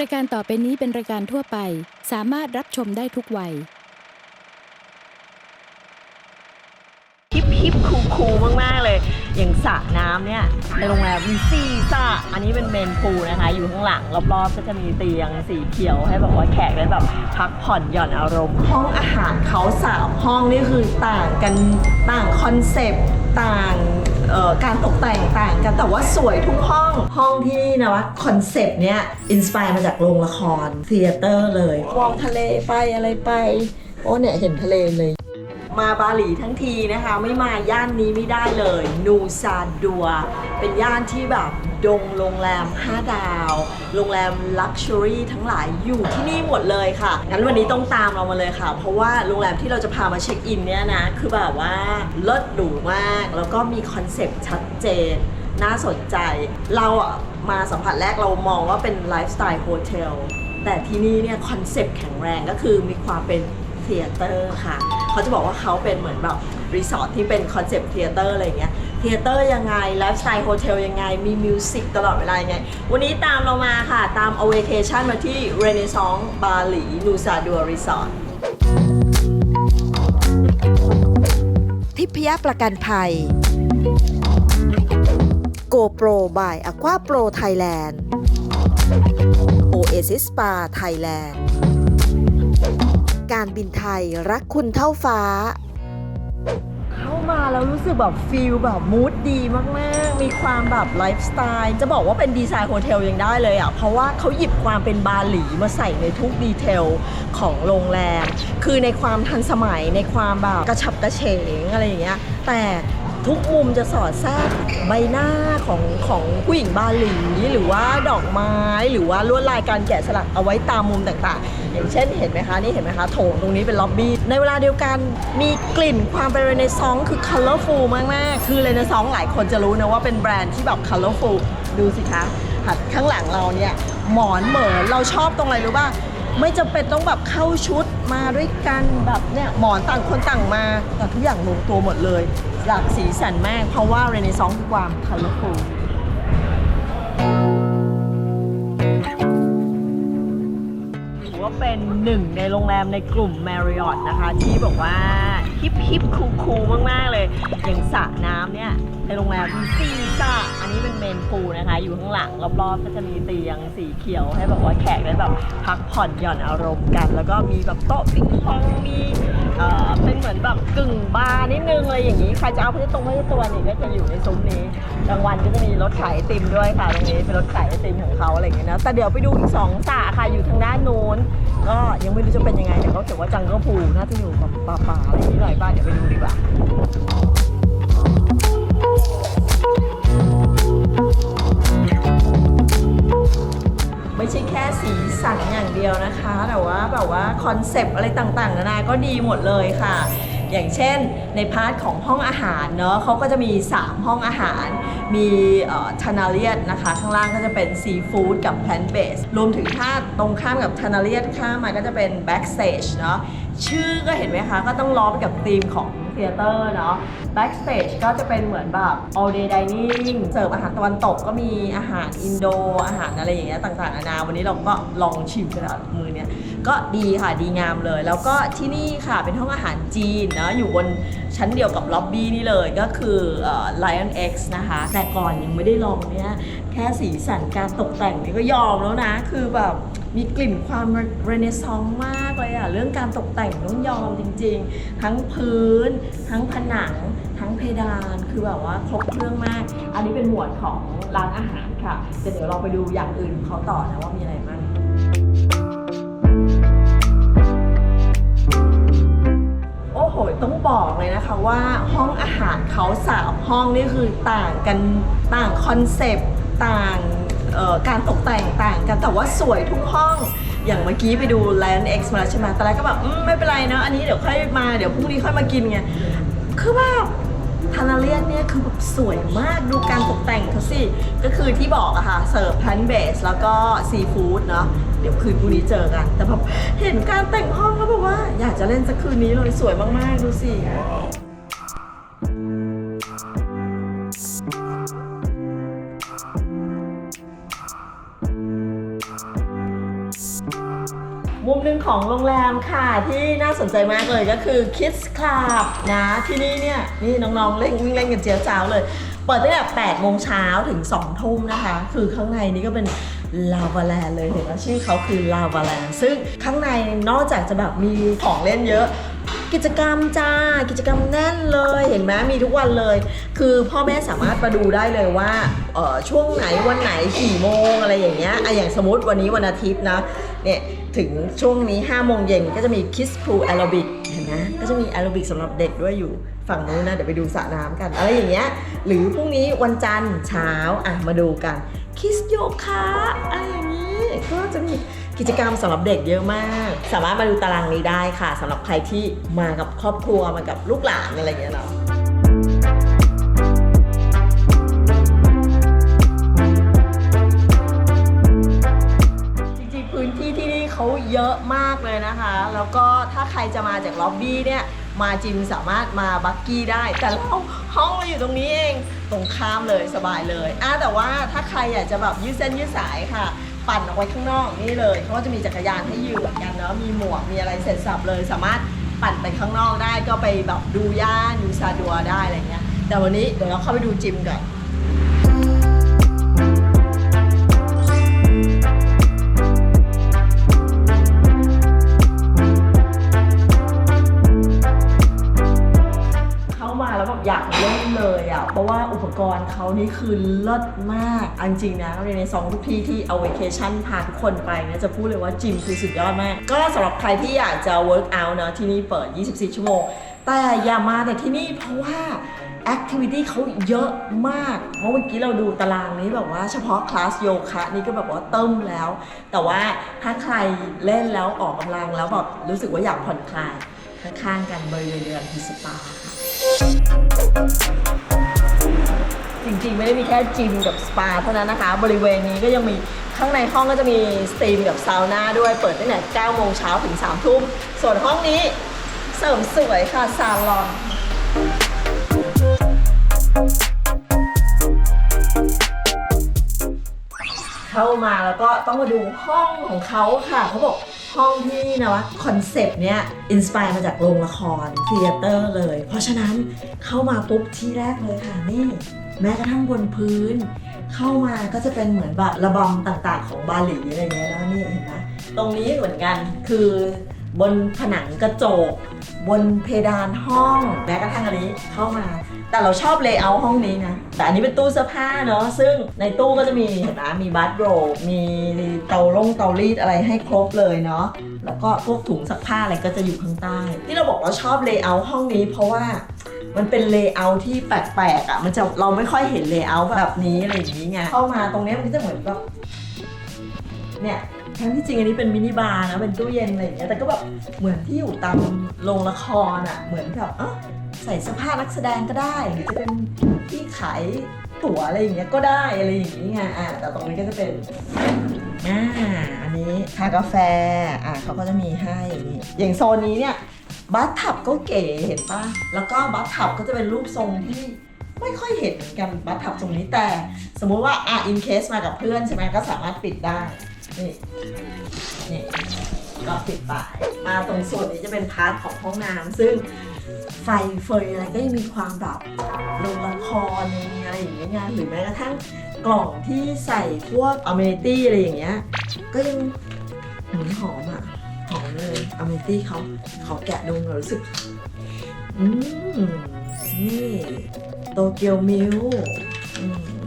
รายการต่อไปนี้เป็นรายการทั่วไป สามารถรับชมได้ทุกวัย ฮิปฮิปคูลคูมาก ๆ เลย อย่างสระน้ำเนี่ยในโรงแรมมีสี่สระอันนี้เป็นเมนพูลนะคะ อยู่ข้างหลัง รอบ ๆ ก็จะมีเตียงสีเขียว ให้แบบว่าแขกได้แบบพักผ่อนหย่อนอารมณ์ ห้องอาหารเขาสามห้องนี่คือต่างกันต่างคอนเซปต์ต่าง เอ่อการตกแต่งต่างกันแต่ว่าสวยทุกห้องห้องที่นี่นะว่าคอนเซปต์เนี้ยอินสปายมาจากโรงละครเทเตอร์เลยมองทะเลไปอะไรไป โอ้เนี่ยเห็นทะเลเลย มาบาหลีทั้งทีนะคะ ไม่มาย่านนี้ไม่ได้เลย นูซาดัว เป็นย่านที่แบบดงโรงแรม 5 ดาว โรงแรมลักชัวรี่ทั้งหลายอยู่ที่นี่หมดเลยค่ะ งั้นวันนี้ต้องตามเรามาเลยค่ะ เพราะว่าโรงแรมที่เราจะพามาเช็คอินเนี่ยนะ คือแบบว่าเลิศหรูมาก แล้วก็มีคอนเซปต์ชัดเจน น่าสนใจ เราอะมาสัมผัสแรกเรามองว่าเป็นไลฟ์สไตล์โฮเทลแต่ที่นี่เนี่ยคอนเซปต์แข็งแรงก็คือมีความเป็น เทเตอร์ค่ะ เขาจะบอกว่าเขาเป็นเหมือนแบบรีสอร์ทที่เป็นคอนเซปต์เทเตอร์อะไรเงี้ยเทเตอร์ยังไงไลฟ์สไตล์โฮเทลยังไง มีมิวสิกตลอดเวลายังไง วันนี้ตามเรามาค่ะ ตามเอเวเคชันมาที่ Renaissance บาหลีนูซาดัวรีสอร์ททิพยประกันภัย GoPro by Aqua Pro Thailand Oasis Spa Thailand การบินไทยรักคุณเท่าฟ้า เข้ามาแล้วรู้สึกแบบฟีลแบบมูดดีมากๆ มีความแบบไลฟ์สไตล์จะบอกว่าเป็นดีไซน์โฮเทลยังได้เลยอะ เพราะว่าเขาหยิบความเป็นบาหลีมาใส่ในทุกดีเทลของโรงแรม คือในความทันสมัยในความแบบกระฉับกระเฉงอะไรอย่างเงี้ยแต่ทุกมุมจะสอดแทรกใบหน้าของของผู้หญิงบาหลี หรือว่าดอกไม้หรือว่าลวดลายการแกะสลักเอาไว้ตามมุมต่างๆ อย่างเช่นเห็นไหมคะนี่เห็นไหมคะโถงตรงนี้เป็นล็อบบี้ในเวลาเดียวกันมีกลิ่นความเป็นเรเนซองส์คือ colorful มากๆ คือเรเนซองส์หลายคนจะรู้นะว่าเป็นแบรนด์ที่แบบ colorful ดูสิคะหัดข้างหลังเราเนี่ยหมอนเหมือนเราชอบตรงอะไรรู้ป่ะไม่จำเป็นต้องแบบเข้าชุดมาด้วยกันแบบเนี่ยหมอนต่างคนต่างมาแต่ทุกอย่างลงตัวหมดเลย หลากสีสันมาก เพราะว่าเรเนซองส์คือความ colorful เป็นหนึ่งในโรงแรมในกลุ่ม Marriott นะคะ ที่บอกว่าฮิปฮิปคูคูมาก ๆ เลย อย่างสระน้ำเนี่ย ในโรงแรมมีสี่สระอันนี้เป็นเมนพูลนะคะ อยู่ข้างหลัง รอบๆก็จะมีเตียงสีเขียว ให้แบบว่าแขกได้แบบพักผ่อนหย่อนอารมณ์กัน แล้วก็มีแบบโต๊ะปิงปองมี เอ่อเป็นเหมือนแบบกึ่งบาร์นิดนึงอะไรอย่างนี้ใครจะเอาพระตรงพระตัวนี่ก็จะอยู่ในซุ้มนี้กลางวันก็จะมีรถขายไอติมด้วยค่ะตรงนี้เป็นรถขายไอติมของเขาอะไรอย่างเงี้ยนะแต่เดี๋ยวไปดูอีกสองสระค่ะอยู่ทางด้านนู้นก็ยังไม่รู้จะเป็นยังไงแต่เขาเขียนว่าจังก็พูน่าจะอยู่กับป่าๆอะไรอย่างนี้หน่อยบ้างเดี๋ยวไปดูดีกว่า ไม่ใช่แค่สีสันอย่างเดียวนะคะ แต่ว่าแบบว่าคอนเซปต์อะไรต่างๆนานาก็ดีหมดเลยค่ะ อย่างเช่นในพาร์ทของห้องอาหารเนาะเขาก็จะมี 3 ห้องอาหาร มีทานาเลียนนะคะ ข้างล่างก็จะเป็นซีฟู้ดกับแพลนเบสรวมถึงถ้าตรงข้ามกับทานาเลียนข้ามมาก็จะเป็นแบ็กสเตจเนาะชื่อก็เห็นไหมคะ ก็ต้องล้อไปกับธีมของ เทเตอร์เนาะ backstage ก็จะเป็นเหมือนแบบ all day dining เสิร์ฟอาหารตะวันตกก็มีอาหารอินโด อาหารอะไรอย่างเงี้ยต่างๆนานาวันนี้เราก็ลองชิมกันแล้วมือเนี้ยก็ดีค่ะดีงามเลย แล้วก็ที่นี่ค่ะเป็นห้องอาหารจีนเนาะอยู่บนชั้นเดียวกับล็อบบี้นี่เลยก็คือเอ่อ Lion X นะคะ แต่ก่อนยังไม่ได้ลองเนี่ยแค่สีสันการตกแต่งนี่ก็ยอมแล้วนะ คือแบบ มีกลิ่นความเรเนซองส์มากเลยอะเรื่องการตกแต่งต้องยอมจริง ๆ ทั้งพื้น ทั้งผนัง ทั้งเพดานคือแบบว่าครบเครื่องมาก อันนี้เป็นหมวดของร้านอาหารค่ะแต่เดี๋ยวเราไปดูอย่างอื่นของเขาต่อนะว่ามีอะไรบ้างโอ้โหต้องบอกเลยนะคะว่าห้องอาหารเขาสามห้องนี่คือต่างกันต่างคอนเซปต์ต่าง อการตกแต่งต่างกันแต่ว่าสวยทุกห้อง อย่างเมื่อกี้ไปดู Lion X มาใช่ไหมตอนแรกก็แบบอืมไม่เป็นไรนะ อันนี้เดี๋ยวค่อยมาเดี๋ยวพรุ่งนี้ค่อยมากินไงคือว่าทานาเลียนเนี่ยคือแบบสวยมากดูการตกแต่งเขาสิ ก็คือที่บอกอะค่ะ เสิร์ฟพันเบสแล้วก็ซีฟู้ดเนาะเดี๋ยวคืนพรุ่งนี้เจอกัน แต่แบบเห็นการแต่งห้องแล้วแบบว่า อยากจะเล่นสักคืนนี้เลยสวยมากๆ ดูสิ ของโรงแรมค่ะที่น่าสนใจมากเลยก็คือ Kids Club นะที่นี่เนี่ยนี่น้องๆเล่นวิ่งเล่นกันเจียวจ้าวเลย เปิดตั้งแต่8โมงเช้าถึง 2 ทุ่มนะคะ คือข้างในนี้ก็เป็นลาวาแลนเลยเห็นว่าชื่อเขาคือลาวาแลนซึ่งข้างในนอกจากจะแบบมีของเล่นเยอะ กิจกรรมจ้า กิจกรรมแน่นเลยเห็นไหมมีทุกวันเลย คือพ่อแม่สามารถมาดูได้เลยว่าเออช่วงไหนวันไหนกี่โมงอะไรอย่างเงี้ยอะอย่างสมมติวันนี้วันอาทิตย์นะเนี่ยถึงช่วงนี้5โมงเย็นก็จะมี Kids Pool Aerobic เห็นไหมก็จะมีแอโรบิกสำหรับเด็กด้วยอยู่ฝั่งนู้นนะเดี๋ยวไปดูสระน้ำกันอะไรอย่างเงี้ยหรือพรุ่งนี้วันจันทร์เช้าอะมาดูกัน Kids Yoga อะไรอย่างนี้ก็จะมี กิจกรรมสำหรับเด็กเยอะมาก สามารถมาดูตารางนี้ได้ค่ะสำหรับใครที่มากับครอบครัวมากับลูกหลานอะไรอย่างเงี้ยเนาะจริงๆพื้นที่ที่นี่เขาเยอะมากเลยนะคะ แล้วก็ถ้าใครจะมาจากล็อบบี้เนี่ย มาจิมสามารถมาบักกี้ได้ แต่เราห้องเราอยู่ตรงนี้เอง ตรงข้ามเลยสบายเลยอะแต่ว่าถ้าใครอยากจะแบบยืดเส้นยืดสายค่ะ ปั่นออกไปข้างนอกนี่เลยเขาก็จะมีจักรยานให้ยืมกันเนาะมีหมวกมีอะไรเสร็จสับเลย สามารถปั่นไปข้างนอกได้ก็ไปแบบดูย่านดูซาดัวได้อะไรเงี้ยแต่วันนี้เดี๋ยวเราเข้าไปดูจิมก่อน กรเขานี่คือเลิศมากเอาจริงนะในสองทุกที่ที่เอาเวเคชั่นพาทุกคนไปเนี่ยจะพูดเลยว่าจิมคือสุดยอดมาก ก็สำหรับใครที่อยากจะ work out เนอะที่นี่เปิด 24 ชั่วโมง แต่อย่ามาแต่ที่นี่เพราะว่า activity เขาเยอะมาก เพราะเมื่อกี้เราดูตารางนี้แบบว่าเฉพาะคลาสโยคะนี่ก็แบบว่าเติมแล้ว แต่ว่าถ้าใครเล่นแล้วออกกำลังแล้วแบบรู้สึกว่าอยากผ่อนคลายข้างๆกันบริเวณเดือนพิสปาค่ะ จริงๆ ไม่ได้มีแค่จิมกับสปาเท่านั้นนะคะ บริเวณนี้ก็ยังมีข้างในห้องก็จะมีสตรีมกับซาวน่าด้วยเปิดตั้งแต่9โมงเช้าถึง3ทุ่ม ส่วนห้องนี้เสริมสวยค่ะซาลอนเข้ามาแล้วก็ต้องมาดูห้องของเขาค่ะเขาบอกห้องที่นี่นะวะคอนเซปต์เนี้ยอินสปายมาจากโรงละครเทเตอร์เลย เพราะฉะนั้นเข้ามาปุ๊บที่แรกเลยค่ะนี่ แม้กระทั่งบนพื้น เข้ามาก็จะเป็นเหมือนแบบระบำต่างๆ ของบาหลีอะไรเงี้ยแล้วนี่เห็นไหมตรงนี้เหมือนกันคือบนผนังกระจก บนเพดานห้องแม้กระทั่งอันนี้เข้ามา แต่เราชอบเลเยอร์ห้องนี้นะ แต่อันนี้เป็นตู้เสื้อผ้าเนอะซึ่งในตู้ก็จะมีเห็นไหมมีบัตโรมีเตาลงเตารีดอะไรให้ครบเลยเนาะแล้วก็พวกถุงซักผ้าอะไรก็จะอยู่ข้างใต้ ที่เราบอกว่าชอบเลเยอร์ห้องนี้เพราะว่า มันเป็นเลเยอร์ที่แปลกๆอะ มันจะเราไม่ค่อยเห็นเลเยอร์แบบนี้อะไรอย่างนี้ไง เข้ามาตรงเนี้ยมันก็จะเหมือนแบบเนี่ยทั้งที่จริงอันนี้เป็นมินิบาร์นะ เป็นตู้เย็นอะไรอย่างเงี้ย แต่ก็แบบเหมือนที่อยู่ตามโรงละครอะ เหมือนกับเอ้าใส่เสื้อผ้านักแสดงก็ได้ หรือจะเป็นที่ขายตั๋วอะไรอย่างเงี้ยก็ได้อะไรอย่างงี้ไงอะแต่ตรงนี้ก็จะเป็นอ่าอันนี้คากาแฟอะเขาก็จะมีให้นี่อย่างโซนนี้เนี่ย บัตทับก็เก๋เห็นปะแล้วก็บัตทับก็จะเป็นรูปทรงที่ไม่ค่อยเห็นกันบัตทับทรงนี้แต่ สมมุติว่าอะอินเคสมากับเพื่อนใช่ไหมก็สามารถปิดได้ นี่นี่ก็ปิดไปมาตรงส่วนนี้จะเป็นพาร์ทของห้องน้ำซึ่งไฟเฟยอะไรก็ยังมีความแบบโรงละครมีอะไรอย่างเงี้ยหรือแม้กระทั่งกล่องที่ใส่พวกอเมนิตี้อะไรอย่างเงี้ยก็ยังหอมอะ หอมเลยอเมนิตี้เขาเขาแกะดูเรารู้สึก อืม นี่โตเกียวมิลอืม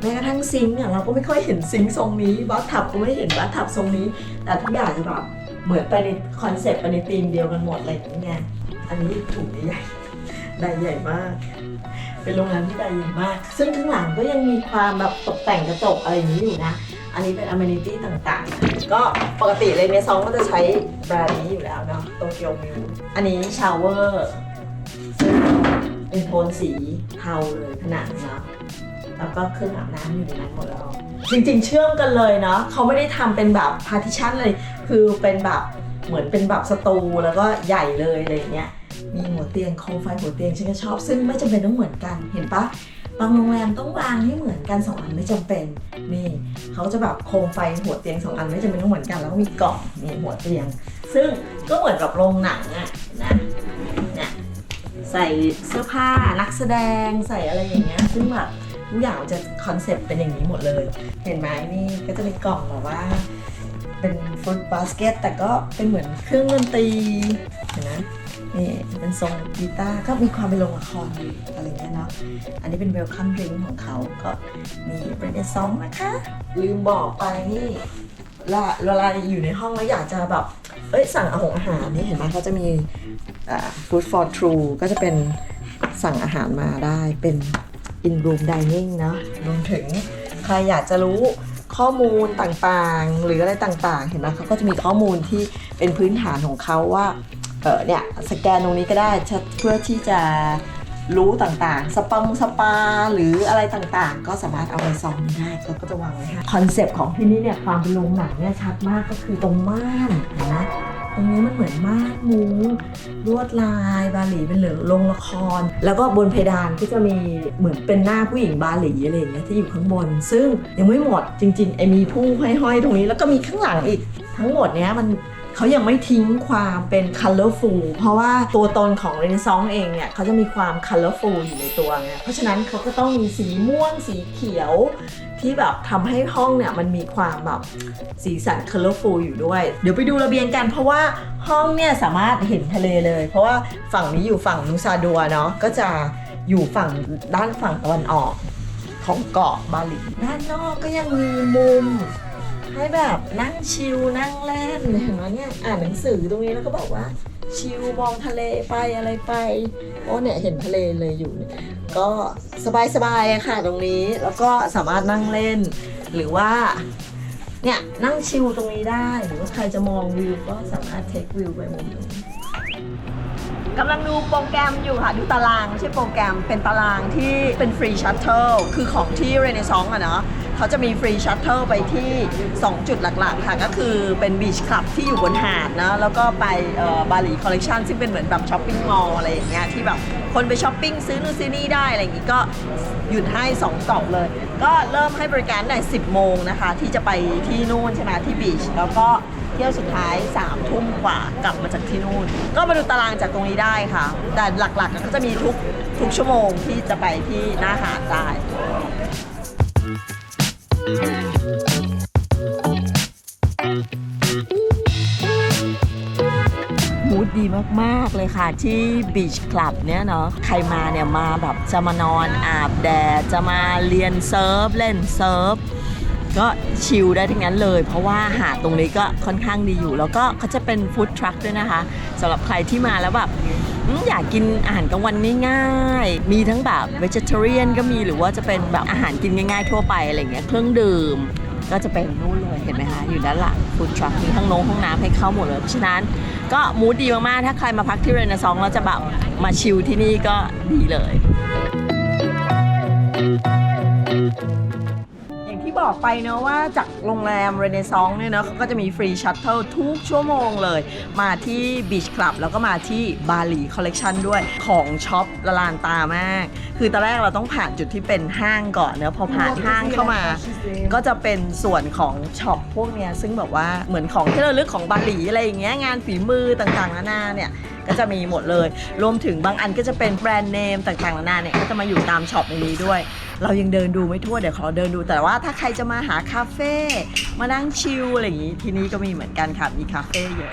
แม้กระทั่งซิงค์เนี่ยเราก็ไม่ค่อยเห็นซิงค์ทรงนี้บัตทับก็ไม่เห็นบัตทับทรงนี้ แต่ทุกอย่างจะแบบเหมือนไปในคอนเซ็ปต์ไปในธีมเดียวกันหมดอะไรอย่างเงี้ยอันนี้ถุงใหญ่ใหญ่ใหญ่มาก เป็นโรงแรมที่ใดใหญ่มาก ซึ่งข้างหลังก็ยังมีความแบบตกแต่งกระจกอะไรอย่างนี้อยู่นะ อันนี้เป็นอ m ม n i t y ต่างๆ ก็ปกติเลยเมซองก็จะใช้แบรนด์นี้อยู่แล้วเนาะโตเกียวมิวอันนี้ชาวเวอร์ซึ่งเป็นโทนสีเทาเลยผนังเนาะแล้วก็เครื่องอาบน้ำอยู่ในนั้นหมดแล้วจริงๆ เชื่อมกันเลยเนาะเขาไม่ได้ทำเป็นแบบพาร์ติชันเลย คือเป็นแบบเหมือนเป็นแบบสตูแล้วก็ใหญ่เลยอะไรเงี้ยมีหัวเตียงโคมไฟหัวเตียงฉันก็ชอบ ซึ่งไม่จำเป็นต้องเหมือนกันเห็นปะ บางโรงแรมต้องวางให้เหมือนกันสองอันไม่จำเป็นนี่เขาจะแบบโคมไฟหัวเตียงสองอันไม่จำเป็นต้องเหมือนกันแล้วก็มีกล่องนี่หัวเตียง ซึ่งก็เหมือนกับโรงหนังอะนะเนี่ยใส่เสื้อผ้านักแสดงใส่อะไรอย่างเงี้ยซึ่งแบบทุกอย่างจะคอนเซปต์เป็นอย่างนี้หมดเลย เห็นไหมนี่ก็จะมีกล่องแบบว่าเป็นฟุตบาสเกตแต่ก็เป็นเหมือนเครื่องดนตรีเห็นไหม นี่เป็นทรงกีตาร์ก็มีความเป็นโรงละครอะไรเงี้ยเนาะอันนี้เป็นเวลคัมดริงของเขาก็มีเรเนซองนะคะ ลืมบอกไปนี่ลาเวลาอยู่ในห้องแล้วอยากจะแบบ เอ้ยสั่งอาหารอาหารนี่เห็นไหมเขาจะมีอ่า food for true ก็จะเป็นสั่งอาหารมาได้เป็น in room dining เนะรวมถึงใครอยากจะรู้ข้อมูลต่างๆ หรืออะไรต่างๆ เห็นไหมเขาก็จะมีข้อมูลที่เป็นพื้นฐานของเขาว่า เออเนี่ยสแกนตรงนี้ก็ได้เพื่อที่จะรู้ต่างๆ สปังสปาหรืออะไรต่างๆ ก็สามารถเอาไปซองได้เขาก็จะวางไว้ให้คอนเซปต์ของที่นี่เนี่ยความเป็นโรงหนังเนี่ยชัดมากก็คือตรงม่านนไหมตรงนี้มันเหมือนม่านมุ้งลวดลายบาหลีเป็นเหลืองลงละคร แล้วก็บนเพดานก็จะมีเหมือนเป็นหน้าผู้หญิงบาหลีอะไรอย่างเงี้ยที่อยู่ข้างบน ซึ่งยังไม่หมดจริงๆไอมีผู้ห้อยๆตรงนี้ แล้วก็มีข้างหลังอีกทั้งหมดเนี้ยมัน เขายังไม่ทิ้งความเป็น colorful เพราะว่าตัวตนของ Renaissance เองเนี่ยเขาจะมีความ colorful อยู่ในตัวไงเพราะฉะนั้นเขาก็ต้องมีสีม่วงสีเขียว ที่แบบทำให้ห้องเนี่ยมันมีความแบบสีสัน colorful อยู่ด้วย เดี๋ยวไปดูระเบียงกันเพราะว่าห้องเนี่ยสามารถเห็นทะเลเลย เพราะว่าฝั่งนี้อยู่ฝั่งนูซาดัวเนาะก็จะอยู่ฝั่งด้านฝั่งตะวันออกของเกาะบาหลีด้านนอกก็ยังมีมุม ให้แบบนั่งชิลนั่งเล่นเห็นไหมเนี่ยอ่านหนังสือตรงนี้แล้วก็บอกว่า ชิลมองทะเลไปอะไรไปโอ้เนี่ยเห็นทะเลเลยอยู่เนี่ยก็สบายๆค่ะตรงนี้แล้วก็สามารถนั่งเล่น หรือว่าเนี่ยนั่งชิลตรงนี้ได้หรือว่าใครจะมองวิวก็สามารถเทควิวไปมุมนี้กำลังดูโปรแกรมอยู่ค่ะดูตารางใช่โปรแกรมเป็นตารางที่เป็นฟรีชัตเทิลคือของที่เรเนซองอะเนาะ เขาจะมีฟรีชัตเทิลไปที่ 2 จุดหลักๆ ค่ะ ก็คือเป็นบีชคลับที่อยู่บนหาดนะ แล้วก็ไปบาหลีคอลเลกชันซึ่งเป็นเหมือนแบบช้อปปิ้งมอลล์อะไรอย่างเงี้ยที่แบบคนไปช้อปปิ้งซื้อนู่นซื้อนี่ได้ อะไรอย่างงี้ก็หยุดให้2สต็อปเลย ก็เริ่มให้บริการตั้งแต่10 โมงนะคะ ที่จะไปที่นู่นใช่ไหมที่บีชแล้วก็เที่ยวสุดท้าย3ามทุ่มกว่ากลับมาจากที่นู่น ก็มาดูตารางจากตรงนี้ได้ค่ะ แต่หลักๆก็จะมีทุกทุกชั่วโมงที่จะไปที่หน้าหาดได้ มูดดีมาก ๆ เลยค่ะที่บีชคลับเนี่ยเนาะใครมาเนี่ยมาแบบจะมานอนอาบแดด จะมาเรียนเซิร์ฟ เล่นเซิร์ฟ ก็ชิลได้ทั้งนั้นเลย เพราะว่าหาดตรงนี้ก็ค่อนข้างดีอยู่ แล้วก็เขาจะเป็นฟู้ดทรัคด้วยนะคะสำหรับใครที่มาแล้วแบบ อยากกินอาหารกลางวันง่ายๆ มีทั้งแบบ vegetarian ก็มีหรือว่าจะเป็นแบบอาหารกินง่ายๆทั่วไปอะไรเงี้ยเครื่องดื่ม ก็จะเป็นนู่นเลยเห็นไหมคะอยู่ด้านหลังฟู้ดทรัคมีทั้งน้งห้องน้ำให้เข้าหมดเลยเพราะฉะนั้นก็มูดดีมากๆ ถ้าใครมาพักที่เรนซองแล้วจะแบบมาชิลที่นี่ก็ดีเลยอย่าง ที่บอกไปเนอะว่าจากโรงแรมเรเนซองเนี่ยเนอะเขาก็จะมีฟรีชัตเทิลทุกชั่วโมงเลย มาที่บีชคลับแล้วก็มาที่บาหลีคอลเลกชันด้วยของช็อปละลานตามาก คือตอนแรกเราต้องผ่านจุดที่เป็นห้างก่อนเนอะพอผ่านห้างเข้ามา ก็จะเป็นส่วนของช็อปพวกเนี้ยซึ่งแบบว่าเหมือนของที่ระลึกของบาหลีอะไรอย่างเงี้ยงานฝีมือต่างๆนานาเนี่ยก็จะมีหมดเลย รวมถึงบางอันก็จะเป็นแบรนด์เนมต่างๆนานาเนี่ยก็จะมาอยู่ตามช็อปในนี้ด้วย เรายังเดินดูไม่ทั่วเดี๋ยวขอเดินดูแต่ว่าถ้าใครจะมาหาคาเฟ่มานั่งชิลอะไรอย่างงี้ที่นี่ก็มีเหมือนกันค่ะมีคาเฟ่เยอะ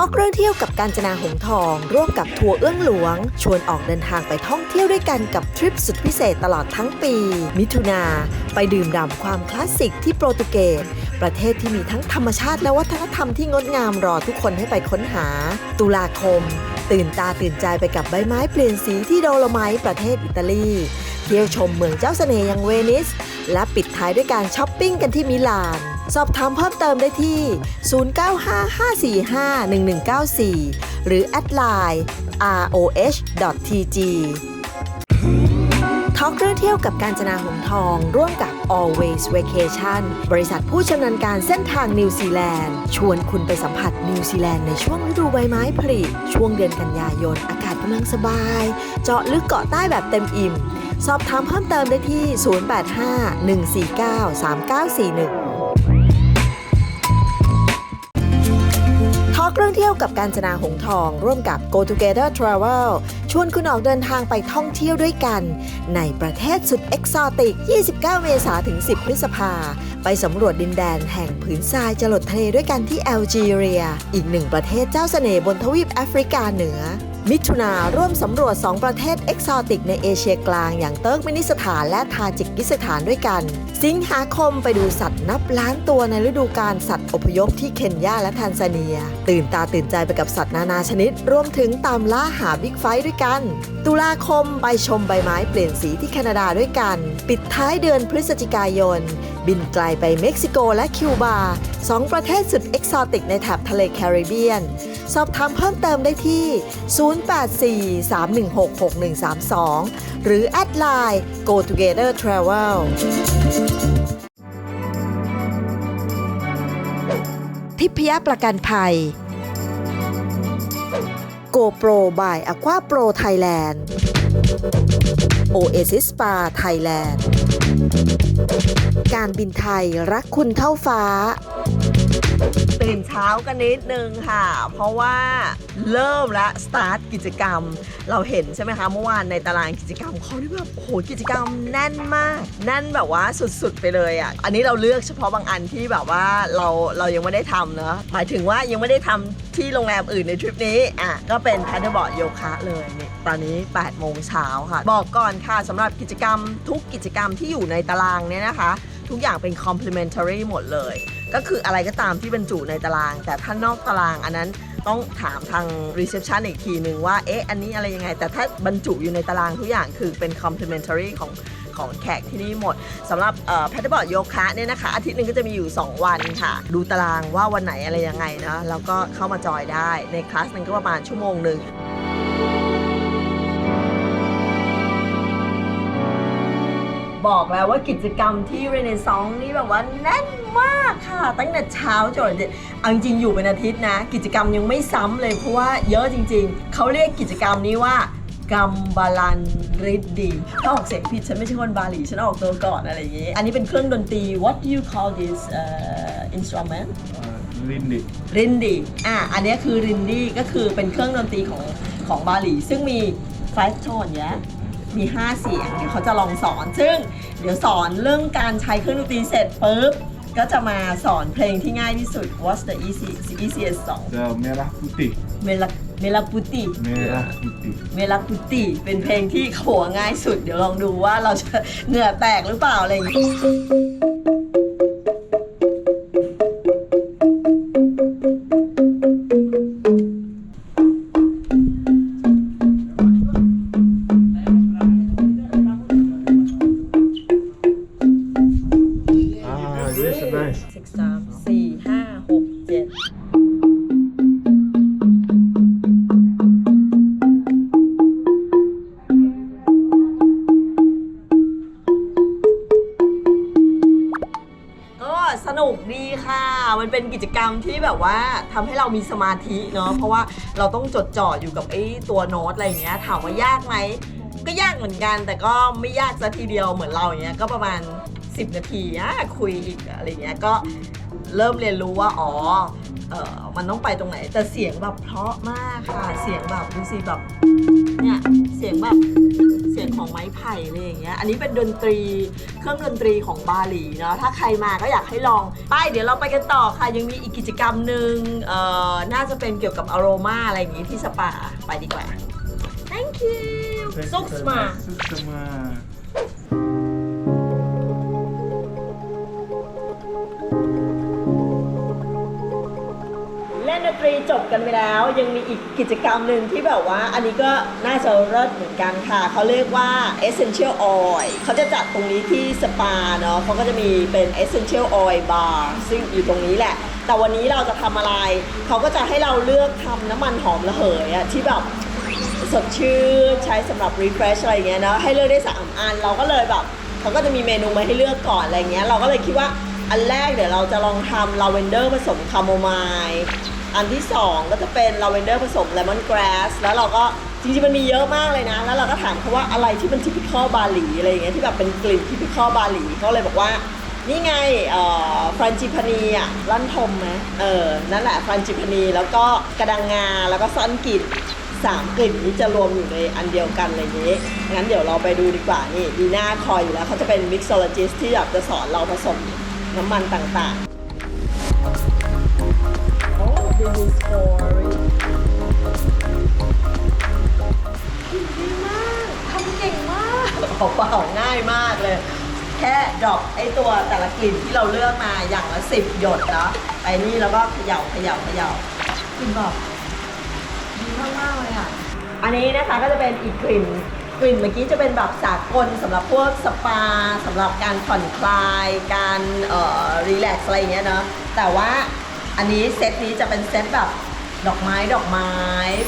อล์กเรื่องเที่ยวกับการจนาหงทอง ร่วมกับทัวร์เอื้องหลวง ชวนออกเดินทางไปท่องเที่ยวด้วยกันกับทริปสุดพิเศษตลอดทั้งปี มิถุนา ไปดื่มด่ำความคลาสสิกที่โปรตุเกส ประเทศที่มีทั้งธรรมชาติและวัฒนธรรมที่งดงามรอทุกคนให้ไปค้นหา ตุลาคม ตื่นตาตื่นใจไปกับใบไม้เปลี่ยนสีที่โดโลไมต์ประเทศอิตาลีเที่ยวชมเมืองเจ้าเสน่ห์อย่างเวนิส และปิดท้ายด้วยการช้อปปิ้งกันที่มิลาน สอบถามเพิ่มเติมได้ที่ 0955451194 หรือแอดไลน์ roh.tg ทอล์กเรื่องเที่ยวกับการจนาหงทอง ร่วมกับ Always Vacation บริษัทผู้ชำนาญการเส้นทางนิวซีแลนด์ ชวนคุณไปสัมผัสนิวซีแลนด์ในช่วงฤดูใบไม้ผลิช่วงเดือนกันยายน อากาศกำลังสบาย เจาะลึกเกาะใต้แบบเต็มอิ่ม สอบถามเพิ่มเติมได้ที่ 085-149-3941 อกเรื่องเที่ยวกับการจนาหงทอง ร่วมกับ Go Together Travel ชวนคุณออกเดินทางไปท่องเที่ยวด้วยกัน ในประเทศสุดเอกซอติก 29 เมษายนถึง 10 พฤษภา ไปสำรวจดินแดนแห่งผืนทรายจรดทะเลด้วยกันที่แอลจีเรีย อีกหนึ่งประเทศเจ้าเสน่ห์บนทวีปแอฟริกาเหนือ มิถุนาร่วมสำรวจ 2 ประเทศเอกซอติกในเอเชียกลางอย่างเติร์กมินิสถานและทาจิกิสถานด้วยกัน สิงหาคมไปดูสัตว์นับล้านตัวในฤดูการสัตว์อพยพที่เคนยาและแทนซาเนีย ตื่นตาตื่นใจไปกับสัตว์นานาชนิด รวมถึงตามล่าหาบิ๊กไฟด้วยกัน ตุลาคมไปชมใบไม้เปลี่ยนสีที่แคนาดาด้วยกัน ปิดท้ายเดือนพฤศจิกายน บินไกลไปเม็กซิโกและคิวบาสองประเทศสุดเอกซอติกในแถบทะเลแคริบเบียน สอบถามเพิ่มเติมได้ที่084-316-6132 หรือแอดไลน์ Go Together Travel ทิพยประกันภัย GoPro by Aqua Pro Thailand Oasis Spa Thailand การบินไทยรักคุณเท่าฟ้า ตื่นเช้ากันนิดนึงค่ะ เพราะว่าเริ่มและสตาร์ทกิจกรรม เราเห็นใช่ไหมคะเมื่อวานในตารางกิจกรรมเขาที่แบบโอ้โหกิจกรรมแน่นมากแน่นแบบว่าสุดๆไปเลยอะอันนี้เราเลือกเฉพาะบางอันที่แบบว่าเราเรายังไม่ได้ทำเนอะหมายถึงว่ายังไม่ได้ทำที่โรงแรมอื่นในทริปนี้อะก็เป็นแพดเดิลบอร์ดโยคะเลยนี่ตอนนี้ 8 โมงเช้าค่ะ บอกก่อนค่ะสำหรับกิจกรรมทุกกิจกรรมที่อยู่ในตารางเนี่ยนะคะ ทุกอย่างเป็น complementary หมดเลย ก็คืออะไรก็ตามที่บรรจุในตาราง แต่ถ้านอกตารางอันนั้นต้องถามทาง reception อีกทีหนึ่งว่าเอ๊ะอันนี้อะไรยังไง แต่ถ้าบรรจุอยู่ในตารางทุกอย่างคือเป็น complementary ของของแขกที่นี่หมดสำหรับแพทเทิร์บอร์ดโยคะเนี่ยนะคะ อาทิตย์หนึ่งก็จะมีอยู่ 2 วันค่ะ ดูตารางว่าวันไหนอะไรยังไงนะแล้วก็เข้ามาจอยได้ในคลาสหนึงก็ประมาณชั่วโมงหนึ่งบอกแล้วว่ากิจกรรมที่เรเนซองส์นี่แบบว่าแน่น มากค่ะ ตั้งแต่เช้าจนเย็นเอาจริงๆอยู่เป็นอาทิตย์นะ กิจกรรมยังไม่ซ้ำเลยเพราะว่าเยอะจริงๆ เขาเรียกกิจกรรมนี้ว่ากัมบาลันริดดี ถ้าออกเสียงผิดฉันไม่ใช่คนบาหลีฉันออกตัวก่อนอะไรอย่างงี้ อันนี้เป็นเครื่องดนตรี what do you call this uh, instrument Lindy. รินดีอะ อันเนี้ยคือรินดีก็คือเป็นเครื่องดนตรีของของบาหลี ซึ่งมี five tone เนี้ยมี 5 เสียง เดี๋ยวเขาจะลองสอน ซึ่ง เดี๋ยวสอนเรื่องการใช้เครื่องดนตรีเสร็จปุ๊บ ก็จะมาสอนเพลงที่ง่ายที่สุด What's the easy easiest song The Merah Putih. เมลาเมลาปุติ Merah Putih. เมลาปุติ เป็นเพลงที่เขาบอกว่าง่ายสุด เดี๋ยวลองดูว่าเราจะเหงื่อแตกหรือเปล่าอะไรอย่างงี้ ว่าทำให้เรามีสมาธิเนาะเพราะว่าเราต้องจดจ่ออยู่กับไอ้ตัวโน้ตอะไรเงี้ยถามว่ายากไหมก็ยากเหมือนกัน แต่ก็ไม่ยากซะทีเดียวเหมือนเราอย่างเงี้ยก็ประมาณ 10 นาทีอะคุยอีกอะไรเงี้ยก็เริ่มเรียนรู้ว่าอ๋อ เออมันต้องไปตรงไหน แต่เสียงแบบเพราะมากค่ะ เสียงแบบดูสิแบบเนี่ยเสียงแบบเสียงของไม้ไผ่อะไรอย่างเงี้ย อันนี้เป็นดนตรีเครื่องดนตรีของบาหลีเนาะถ้าใครมาก็อยากให้ลองไปเดี๋ยวเราไปกันต่อค่ะ ยังมีอีกกิจกรรมหนึ่งเอ่อน่าจะเป็นเกี่ยวกับอโรมาอะไรอย่างงี้ที่สปาไปดีกว่า thank you ซุกมา Suksma. ดนตรีจบกันไปแล้ว ยังมีอีกกิจกรรมหนึ่งที่แบบว่าอันนี้ก็น่าจะเลิศเหมือนกันค่ะ เขาเรียกว่า essential oil เขาจะจัดตรงนี้ที่สปาเนาะเขาก็จะมีเป็น essential oil bar ซึ่งอยู่ตรงนี้แหละ แต่วันนี้เราจะทำอะไร เขาก็จะให้เราเลือกทำน้ำมันหอมระเหยอะที่แบบสดชื่นใช้สำหรับ refresh อะไรอย่างเงี้ยเนาะให้เลือกได้สามอันเราก็เลยแบบเขาก็จะมีเมนูมาให้เลือกก่อนอะไรเงี้ยเราก็เลยคิดว่าอันแรกเดี๋ยวเราจะลองทำลาเวนเดอร์ผสมคาโมไมล์ อันที่สองก็จะเป็นลาเวนเดอร์ผสมเลมอนกราสแล้วเราก็จริงๆมันมีเยอะมากเลยนะ แล้วเราก็ถามเขาว่าอะไรที่เป็นทิพิคอบาหลีอะไรอย่างเงี้ยที่แบบเป็นกลิ่นทิพิคอบาหลีเขาเลยบอกว่านี่ไงเอ่อฟรานจิพานีอะลั่นทมไหมเออนั่นแหละฟรานจิพานีแล้วก็กระดังงาแล้วก็ซ่อนกลิ่นสามกลิ่นนี้จะรวมอยู่ในอันเดียวกันอะไรอย่างนี้ งั้นเดี๋ยวเราไปดูดีกว่านี่ดีน่าคอยอยู่แล้วเขาจะเป็นมิกซ์โ o ลจิสที่อยากจะสอนเราผสมน้ำมันต่าง โอ้ดีสตอรี่ดีมากทำเก่งมากเป่าๆง่ายมากเลย แค่ดรอปไอตัวแต่ละกลิ่นที่เราเลือกมาอย่างละสิบหยดเนาะไปนี่แล้วก็เขย่าเขย่าเขย่ากลิ่นบอกดีมากมากๆเลยอะ อันนี้นะคะก็จะเป็นอีกกลิ่นกลิ่นเมื่อกี้จะเป็นแบบสากลสำหรับพวกสปาสำหรับการผ่อนคลาย การเอ่อรีแลกซ์อะไรอย่างเงี้ยเนาะแต่ว่า อันนี้เซตนี้จะเป็นเซตแบบดอกไม้ดอกไม้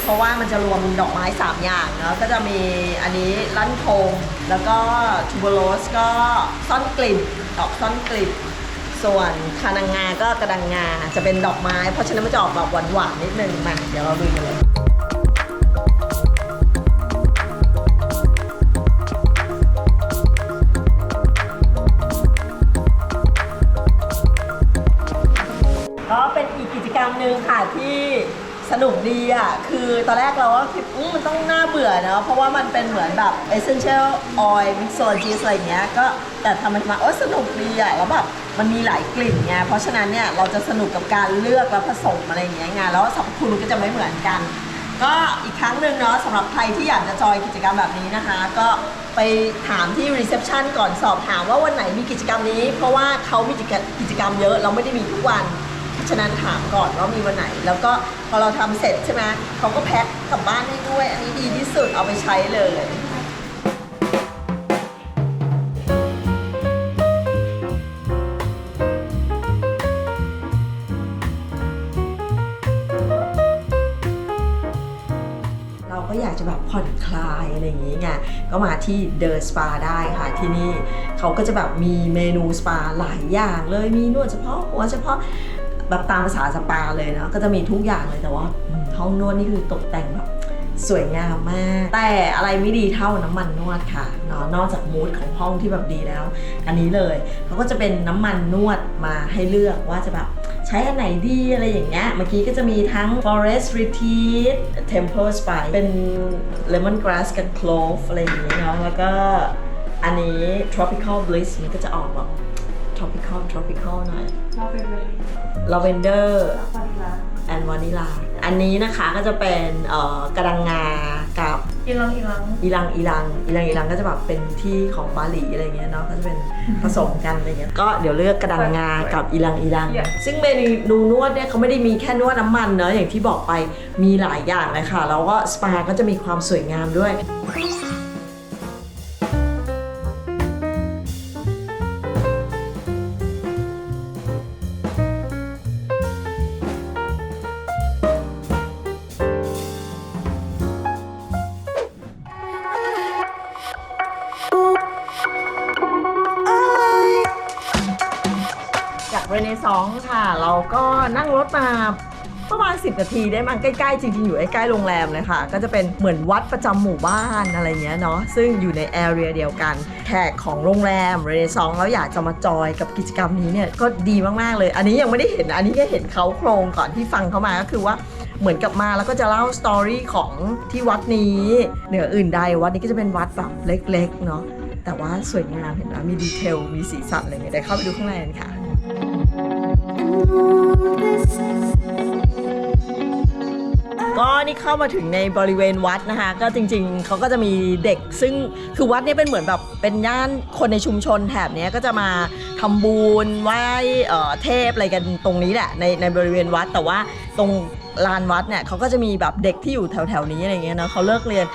เพราะว่ามันจะรวมดอกไม้ 3 อย่างเนาะก็จะมีอันนี้ลั่นโทมแล้วก็ทูโบโรสก็ซ่อนกลิ่นดอกซ่อนกลิ่นส่วนคานังงาก็กระดังงาจะเป็นดอกไม้ เพราะฉะนั้นมันจะออกแบบหวานๆนิดนึงมาเดี๋ยวเราดูกันเลย สนุกดีอะ คือตอนแรกเราก็คิดอืมมันต้องน่าเบื่อเนอะเพราะว่ามันเป็นเหมือนแบบ essential oil mixologist อะไรเงี้ย ก็แต่ทำมันมาโอ้สนุกดีอะ แล้วแบบมันมีหลายกลิ่นไง เพราะฉะนั้นเนี่ยเราจะสนุกกับการเลือกและผสมอะไรอย่างเงี้ยไงแล้วสรรพคุณก็จะไม่เหมือนกัน ก็อีกครั้งหนึ่งเนาะสำหรับใครที่อยากจะจอยกิจกรรมแบบนี้นะคะ ก็ไปถามที่ reception ก่อนสอบถามว่าวันไหนมีกิจกรรมนี้ เพราะว่าเขามีกิจกรรมเยอะ เราไม่ได้มีทุกวัน ฉะนั้นถามก่อนว่ามีวันไหน แล้วก็พอเราทำเสร็จใช่ไหมเขาก็แพ็คกลับบ้านให้ด้วย อันนี้ดีที่สุดเอาไปใช้เลยเราก็อยากจะแบบผ่อนคลายอะไรอย่างงี้ไง ก็มาที่เดอะสปาได้ค่ะที่นี่เขาก็จะแบบมีเมนูสปาหลายอย่างเลย มีนวดเฉพาะหัวเฉพาะ แบบตามภาษาสปาเลยเนาะก็จะมีทุกอย่างเลยแต่ว่าอืมห้องนวดนี่คือตกแต่งแบบสวยงามมาก แต่อะไรไม่ดีเท่าน้ำมันนวดค่ะเนาะนอกจากมูดของห้องที่แบบดีแล้ว อันนี้เลยเขาก็จะเป็นน้ำมันนวดมาให้เลือกว่าจะแบบใช้อันไหนดีอะไรอย่างเงี้ยเมื่อกี้ก็จะมีทั้ง forest retreat temple spa เป็น lemon grass กับ clove อะไรอย่างเงี้ยเนาะแล้วก็อันนี้ tropical bliss มันก็จะออกแบบ tropical tropical หน่อย lavender and vanilla อันนี้นะคะก็จะเป็นเอ่อกระดังงากับ อีลังอีลังอีลังอีลังอีลังอีลังก็จะแบบเป็นที่ของบาหลีอะไรเงี้ยเนาะก็จะเป็นผสมกันอะไรเงี้ยก็เดี๋ยวเลือกกระดังงากับอีลังอีลัง Yeah. ซึ่งเมนูนวดเนี่ยเขาไม่ได้มีแค่นวดน้ำมันเนาะอย่างที่บอกไปมีหลายอย่างเลยค่ะ แล้วก็สปาก็จะมีความสวยงามด้วยจา เรเนซองส์ค่ะ เราก็นั่งรถมาประมาณ 10 นาทีได้มันใกล้ๆ จริงๆ อยู่ใกล้ๆโรงแรมเลยค่ะ ก็จะเป็นเหมือนวัดประจำหมู่บ้านอะไรเงี้ยเนาะซึ่งอยู่ในแอเรียเดียวกัน แขกของโรงแรมเรเนซองแล้วอยากจะมาจอยกับกิจกรรมนี้เนี่ยก็ดีมากๆเลย อันนี้ยังไม่ได้เห็นอันนี้แค่เห็นเขาโครงก่อนที่ฟังเขามาก็คือว่าเหมือนกับมาแล้วก็จะเล่าสตอรี่ของที่วัดนี้เหนืออื่นใดวัดนี้ก็จะเป็นวัดแบบเล็กๆเนาะแต่ว่าสวยงามเห็นไหมมีดีเทลมีสีสันอะไรเงี้ยเดี๋ยวเข้าไปดูข้างในกันค่ะ ก็นี่เข้ามาถึงในบริเวณวัดนะคะ ก็จริงๆ เขาก็จะมีเด็ก ซึ่งคือวัดเนี้เป็นเหมือนแบบเป็นย่านคนในชุมชนแถบเนี้ยก็จะมาทำบุญไหว้เอ่อเทพอะไรกันตรงนี้แหละในในบริเวณวัดแต่ว่าตรง ลานวัดเนี่ยเขาก็จะมีแบบเด็กที่อยู่แถวๆนี้อะไรเงี้ยเนาะเขาเลิกเรียน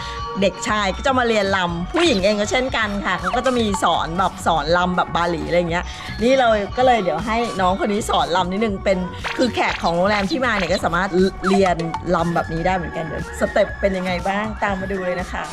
เด็กชายก็จะมาเรียนลำผู้หญิงเองก็เช่นกันค่ะเขาก็จะมีสอนแบบสอนลำแบบบาหลีอะไรเงี้ยนี่เราก็เลยเดี๋ยวให้น้องคนนี้สอนลำนิดนึงเป็นคือแขกของโรงแรมที่มาเนี่ยก็สามารถเรียนลำแบบนี้ได้เหมือนกันเดี๋ยวสเต็ปเป็นยังไงบ้างตามมาดูเลยนะคะ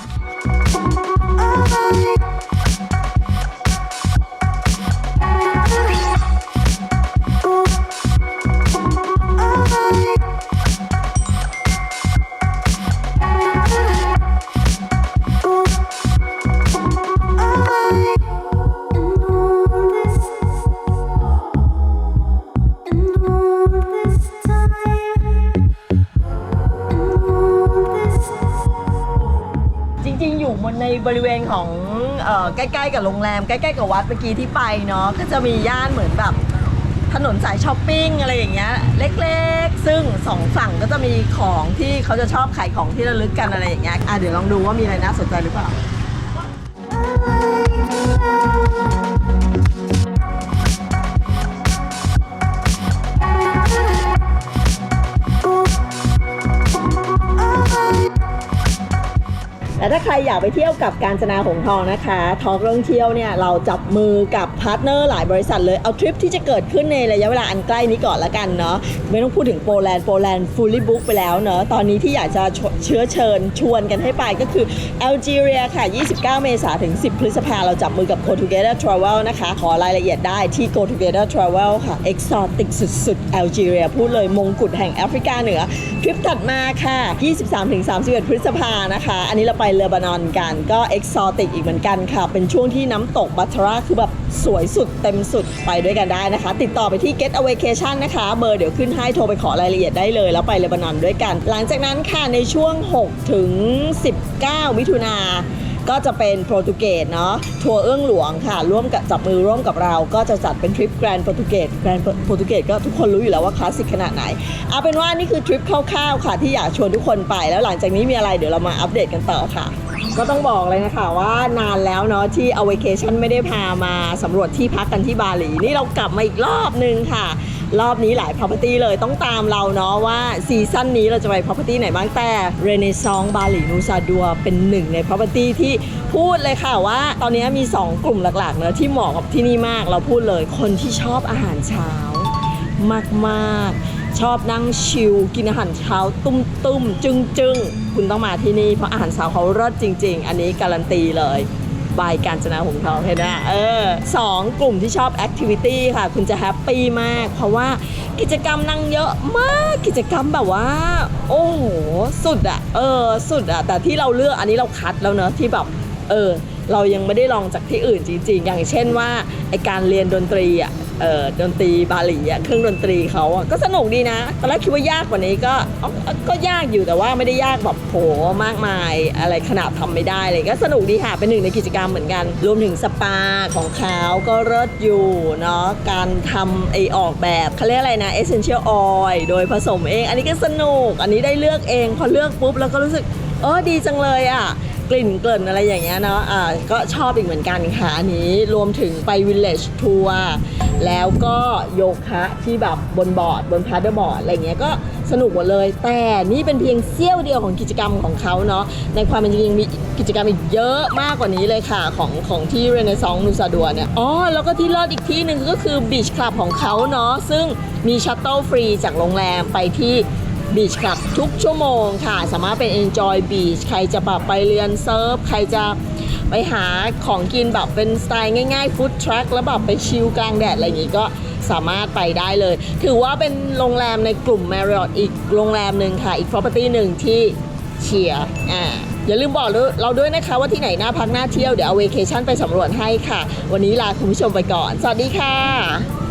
ของเอ่อใกล้ๆกับโรงแรมใกล้ๆกับวัดเมื่อกี้ที่ไปเนาะก็จะมีย่านเหมือนแบบถนนสายช้อปปิ้งอะไรอย่างเงี้ยเล็กๆ ซึ่งสองฝั่งก็จะมีของที่เขาจะชอบขายของที่ระลึกกันอะไรอย่างเงี้ยอะเดี๋ยวลองดูว่ามีอะไรน่าสนใจหรือเปล่า แต่ถ้าใครอยากไปเที่ยวกับการจนาหงทองนะคะทองเรื่องเที่ยวเนี่ยเราจับมือกับพาร์ทเนอร์หลายบริษัทเลยเอาทริปที่จะเกิดขึ้นในระยะเวลาอันใกล้นี้ก่อนละกันเนาะไม่ต้องพูดถึงโปแลนด์โปแลนด์ฟูลลี่บุ๊กไปแล้วเนาะตอนนี้ที่อยากจะเชื้อเชิญชวนกันให้ไปก็คือแอลจีเรียค่ะ 29 เมษายนถึง 10 พฤษภาเราจับมือกับ Go Together Travel นะคะ ขอรายละเอียดได้ที่ Go Together Travel ค่ะ Exotic สุดๆแอลจีเรียพูดเลยมงกุฎแห่งแอฟริกาเหนือทริปถัดมาค่ะ 23-31 พฤษภานะคะ อันนี้เราไปเลบานอนกัน ก็เอกซอติกอีกเหมือนกันค่ะ เป็นช่วงที่น้ำตกบัตราคือแบบสวยสุดเต็มสุดไปด้วยกันได้นะคะ ติดต่อไปที่ Get a Vacation นะคะ เบอร์เดี๋ยวขึ้นให้โทรไปขอรายละเอียดได้เลย แล้วไปเลบานอนด้วยกัน หลังจากนั้นค่ะในช่วง 6 ถึง 19มิถุนา ก็จะเป็นโปรตุเกสเนาะทัวร์เอื้องหลวงค่ะ ร่วมกับจับมือร่วมกับเราก็จะจัดเป็นทริปแกรนด์โปรตุเกสแกรนด์โปรตุเกสก็ทุกคนรู้อยู่แล้วว่าคลาสสิกขนาดไหนเอาเป็นว่านี่คือทริปคร่าวๆค่ะที่อยากชวนทุกคนไปแล้วหลังจากนี้มีอะไรเดี๋ยวเรามาอัปเดตกันต่อค่ะ ก็ต้องบอกเลยนะคะว่านานแล้วเนาะที่เอา a ว a t i o n ไม่ได้พามาสำรวจที่พักกันที่บาหลี นี่เรากลับมาอีกรอบนึงค่ะ รอบนี้หลาย property เลยต้องตามเราเนาะว่าซีซั่นนี้เราจะไป property ไหนบ้างแต่ Renaissance บาหลีนูซาดัวเป็นหนึ่งใน property ที่พูดเลยค่ะว่า ตอนนี้มี 2 กลุ่มหลักๆเนะที่เหมาะกับที่นี่มากเราพูดเลยคนที่ชอบอาหารเช้ามากๆ ชอบนั่งชิลกินอาหารเช้าตุ้มๆจึงๆคุณต้องมาที่นี่เพราะอาหารเช้าเขาเลิศจริง ๆ อันนี้การันตีเลยบายการจนาหงทองเห็นไหมเออสองกลุ่มที่ชอบแอคทิวิตี้ค่ะ คุณจะแฮปปี้มาก เพราะว่ากิจกรรมนั่งเยอะมากกิจกรรมแบบว่า โอ้โห สุดอะเออ สุดอะแต่ที่เราเลือกอันนี้เราคัดแล้วเนอะที่แบบเออเรายังไม่ได้ลองจากที่อื่นจริง ๆ อย่างเช่นว่าไอการเรียนดนตรีอะ ดนตรีบาหลีอะเครื่องดนตรีเขาอะก็สนุกดีนะ ตอนแรกคิดว่ายากกว่านี้ก็ก็ยากอยู่แต่ว่าไม่ได้ยากแบบโหมากมายอะไรขนาดทำไม่ได้เลยก็สนุกดีค่ะ เป็นหนึ่งในกิจกรรมเหมือนกัน รวมถึงสปาของเขาก็เลิศอยู่เนาะการทำไอออกแบบเขาเรียกอะไรนะ essential oil โดยผสมเอง อันนี้ก็สนุก อันนี้ได้เลือกเอง พอเลือกปุ๊บแล้วก็รู้สึก เออดีจังเลยอะ กลิ่นเกลิ่นอะไรอย่างเงี้ยเนาะอ่าก็ชอบอีกเหมือนกันค่ะอันนี้รวมถึงไปวิลเลจทัวร์แล้วก็โยคะที่แบบบนบอร์ดบนพาร์ดบอร์ดอะไรเงี้ยก็สนุกหมดเลย แต่นี่เป็นเพียงเสี้ยวเดียวของกิจกรรมของเขาเนาะในความเป็นจริงมีกิจกรรมอีกเยอะมากกว่านี้เลยค่ะ ของของที่เรเนซองนูซาดัวเนี่ยอ๋อแล้วก็ที่เลิศอีกที่หนึ่งก็คือบีชคลับของเขาเนาะซึ่งมีชัตเต l ลฟรีจากโรงแรมไปที่ บีชคลับทุกชั่วโมงค่ะ สามารถเป็น Enjoy Beach ใครจะแบบไปเรียนเซิร์ฟ ใครจะไปหาของกินแบบเป็นสไตล์ง่ายๆฟู้ดทรัคแล้วแบบไปชิลกลางแดด อะไรอย่างงี้ก็สามารถไปได้เลย ถือว่าเป็นโรงแรมในกลุ่ม Marriott อีกโรงแรมหนึ่งค่ะ อีก property หนึ่งที่เชียร์อ่าอย่าลืมบอกเราด้วยนะคะว่าที่ไหนน่าพักน่าเที่ยว เดี๋ยวเอาเวเคชั่นไปสำรวจให้ค่ะ วันนี้ลาคุณผู้ชมไปก่อน สวัสดีค่ะ